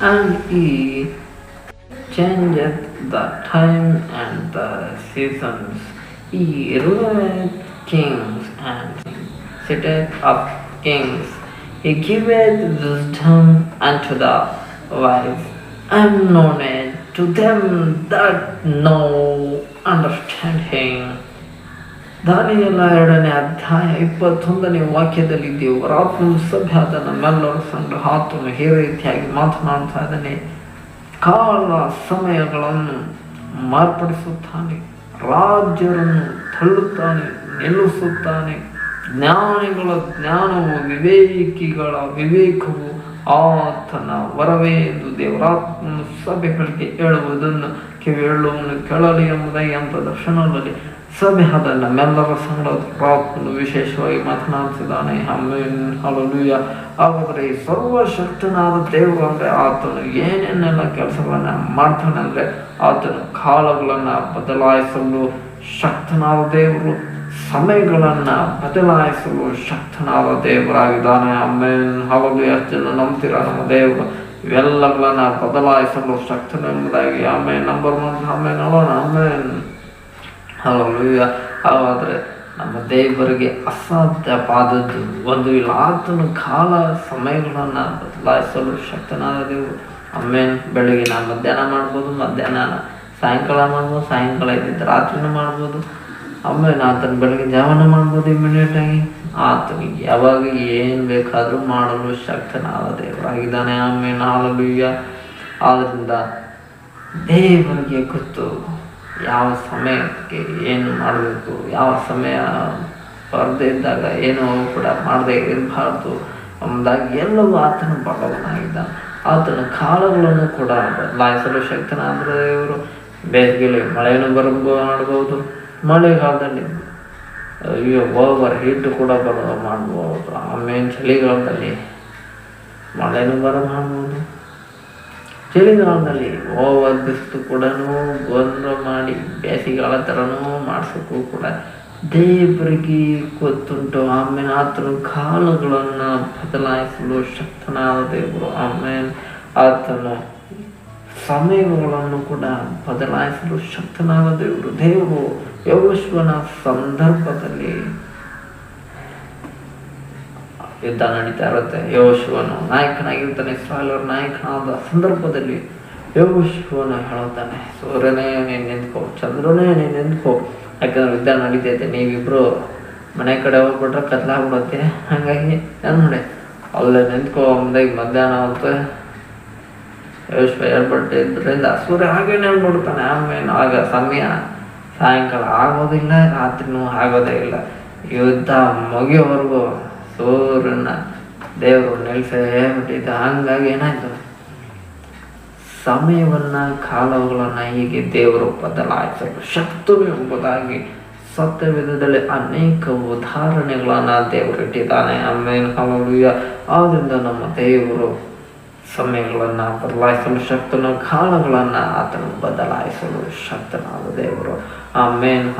and He changeth the time and the seasons. He ruleth kings and sitteth up kings. He giveth wisdom unto the wise and knowledge to them that know understanding. ದಾನಿಯೆಲ್ಲ ಎರಡನೇ ಅಧ್ಯಾಯ ಇಪ್ಪತ್ತೊಂದನೇ ವಾಕ್ಯದಲ್ಲಿ ದೇವರ ಆತ್ಮ ಸಭೆ ಆದ ನಮ್ಮೆಲ್ಲರ ಆತನು ಹೇ ರೀತಿಯಾಗಿ ಮಾತನಾಡ್ತಾ ಇದ್ದಾನೆ. ಕಾಲ ಸಮಯಗಳನ್ನು ಮಾರ್ಪಡಿಸುತ್ತಾನೆ. ರಾಜ್ಯರನ್ನು ತಳ್ಳುತ್ತಾನೆ, ನಿಲ್ಲಿಸುತ್ತಾನೆ. ಜ್ಞಾನಿಗಳ ಜ್ಞಾನವು ವಿವೇಕಿಗಳ ವಿವೇಕವು ಆತನ ವರವೇ ಎಂದು ದೇವರಾತ್ಮ ಸಭೆಗಳಿಗೆ ಹೇಳುವುದನ್ನು ಕಿವಿ ಹೇಳುವನು ಕೇಳಲಿ ಎಂಬುದಾಗಿ ಅಂತ ದರ್ಶನದಲ್ಲಿ ಆದ ನಮ್ಮೆಲ್ಲರ ಸಂಗಡ ಪ್ರಾಪ್ತನು ವಿಶೇಷವಾಗಿ ಮಾತನಾಡ್ತಿದ್ದಾನೆ. ಆಮೇನ್ ಹಲಲುಯ ಹಾಗಾದ್ರೆ ಈ ಸರ್ವಶಕ್ತನಾದ ದೇವರು ಅಂದರೆ ಆತನು ಏನೇನೆಲ್ಲ ಕೆಲಸಗಳನ್ನ ಮಾಡ್ತಾನೆ ಅಂದರೆ ಆತನು ಕಾಲಗಳನ್ನ ಬದಲಾಯಿಸಲು ಶಕ್ತನಾದ ದೇವರು, ಸಮಯಗಳನ್ನ ಬದಲಾಯಿಸಲು ಶಕ್ತನಾದ ದೇವರಾಗಿದ್ದಾನೆ. ಆಮೇನ್ ಹಲಲುಯ ಜನ ನಂಬ್ತೀರ ನಮ್ಮ ದೇವರು? ಇವೆಲ್ಲಗಳನ್ನ ಬದಲಾಯಿಸಲು ಶಕ್ತನೆಂಬುದಾಗಿ. ಆಮೇಲೆ ನಂಬರ್ ಒನ್. ಆಮೇಲೆ ನೋಡೋಣ ಆಮೇನ್ ಹಲಲುಯ್ಯ ಹಾಗಾದರೆ ನಮ್ಮ ದೇವರಿಗೆ ಅಸಾಧ್ಯವಾದದ್ದು ಒಂದು ಇಲ್ಲ. ಆತನು ಕಾಲ ಸಮಯಗಳನ್ನು ಬದಲಾಯಿಸಲು ಶಕ್ತನಾದ ದೇವರು. ಆಮೇಲೆ ನಾನು ಮಧ್ಯಾಹ್ನ ಮಾಡ್ಬೋದು, ಮಧ್ಯಾಹ್ನ ಸಾಯಂಕಾಲ ಮಾಡ್ಬೋದು, ಸಾಯಂಕಾಲ ಇದ್ದಿದ್ದು ರಾತ್ರಿನೂ ಮಾಡ್ಬೋದು. ಆಮೇಲೆ ಆತನ ಬೆಳಗ್ಗೆ ಜಾವನ ಮಾಡ್ಬೋದು ಇಮಿಡಿಯೇಟಾಗಿ ಆತನಿಗೆ ಯಾವಾಗ ಏನು ಬೇಕಾದರೂ ಮಾಡಲು ಶಕ್ತನಾದ ದೇವರಾಗಿದ್ದಾನೆ. ಆಮೇಲೆ ಹಾಲಲುಯ್ಯ ಆದ್ದರಿಂದ ದೇವರಿಗೆ ಗೊತ್ತು. ಯಾವ ಸಮಯಕ್ಕೆ ಏನು ಮಾಡಬೇಕು ಯಾವ ಸಮಯ ಬರದೇ ಇದ್ದಾಗ ಏನು ಕೂಡ ಮಾಡದೇ ಇರಬಾರ್ದು ಎಂಬುದಾಗಿ ಎಲ್ಲವೂ ಆತನ ಭಗವನಾಗಿದ್ದ ಆತನ ಕಾಲಗಳನ್ನು ಕೂಡ ಬದಲಾಯಿಸಲು ಶಕ್ತನಾದರೆ ಇವರು ಬೇಸಿಗೆಯಲ್ಲಿ ಮಳೆಯನ್ನು ಬರಬಹುದು ಮಾಡಬಹುದು. ಮಳೆಗಾಲದಲ್ಲಿ ಅಯ್ಯೋ, ಓವರ್ ಹೀಟ್ ಕೂಡ ಬರೋ ಮಾಡ್ಬೋದು ಆಮೇಲೆ ಚಳಿಗಾಲದಲ್ಲಿ ಮಳೆನೂ ಬರ ಮಾಡ್ಬೋದು ಚಳಿಗಾಲದಲ್ಲಿ ಓವರ್ ಬಿಸಿಲು ಕೂಡ ಗೊಂದಲ ಮಾಡಿ ಬೇಸಿಗೆಗಾಲ ಥರನೂ ಮಾಡಿಸೋಕ್ಕೂ ಕೂಡ ದೇವರಿಗೆ ಗೊತ್ತುಂಟು. ಆಮೇಲೆ ಆತನ ಕಾಲಗಳನ್ನು ಬದಲಾಯಿಸಲು ಶಕ್ತನಾದ ದೇವರು. ಆಮೇಲೆ ಆತನ ಸಮಯಗಳನ್ನು ಕೂಡ ಬದಲಾಯಿಸಲು ಶಕ್ತನಾದ ದೇವರು. ದೇವರು ಯೋಶ್ವನ ಸಂದರ್ಭದಲ್ಲಿ ಯುದ್ಧ ನಡೀತಾ ಇರುತ್ತೆ ಯೋಶುವನು ನಾಯಕನಾಗಿರ್ತಾನೆ ಇಸ್ರಾಯೇಲರ ನಾಯಕನಾದ ಸಂದರ್ಭದಲ್ಲಿ ಯೋಶುವನು ಹೇಳುತ್ತಾನೆ, ಸೂರ್ಯನೇ ನೀನು ನಿಂತ್ಕೋ, ಚಂದ್ರನೇ ನೀನು ನಿಂತ್ಕೋ. ಯಾಕಂದ್ರೆ ಯುದ್ಧ ನಡೀತೈತೆ, ನೀವಿಬ್ರು ಮನೆ ಕಡೆ ಹೋಗ್ಬಿಟ್ರೆ ಕತ್ಲಾಗ್ಬಿಡುತ್ತೆ. ಹಾಗಾಗಿ ನಾನು ನೋಡಿ ಅಲ್ಲೇ ನಿಂತ್ಕೋ, ಮುಂದೆ ಮಧ್ಯಾಹ್ನ ಹೊತ್ತು ಯೋಶ್ವ ಹೇಳ್ಬಿಟ್ಟಿದ್ರಿಂದ ಸೂರ್ಯ ಹಾಗೆ ನೆನ್ಬಿಡ್ತಾನೆ ಆಮೇಲೆ ಆಗ ಸಮಯ, ಸಾಯಂಕಾಲ ಆಗೋದಿಲ್ಲ, ರಾತ್ರಿನೂ ಆಗೋದೇ ಇಲ್ಲ. ಯುದ್ಧ ಮುಗಿಯೋವರೆಗೂ ಸೂರ್ಯನ ದೇವರು ನಿಲ್ಸೇ ಬಿಟ್ಟಿದ್ದ ಹಂಗಾಗಿ ಏನಾಯ್ತು? ಸಮಯವನ್ನ ಕಾಲಗಳನ್ನ ಹೀಗೆ ದೇವರು ಬದಲಾಯಿಸಲು ಎಂಬುದಾಗಿ ಸತ್ಯವಿಧದಲ್ಲಿ ಅನೇಕ ಉದಾಹರಣೆಗಳನ್ನ ದೇವರು ಇಟ್ಟಿದ್ದಾನೆ. ಆಮೇಲೆ ಹಲಲುಯ್ಯ ಆದ್ರಿಂದ ನಮ್ಮ ದೇವರು ಸಮಯಗಳನ್ನ ಬದಲಾಯಿಸಲು ಶಕ್ತನ, ಕಾಲಗಳನ್ನ ಆತನು ಬದಲಾಯಿಸಲು ಶಕ್ತನಾದ ದೇವರು. ಆಮೇಲೆ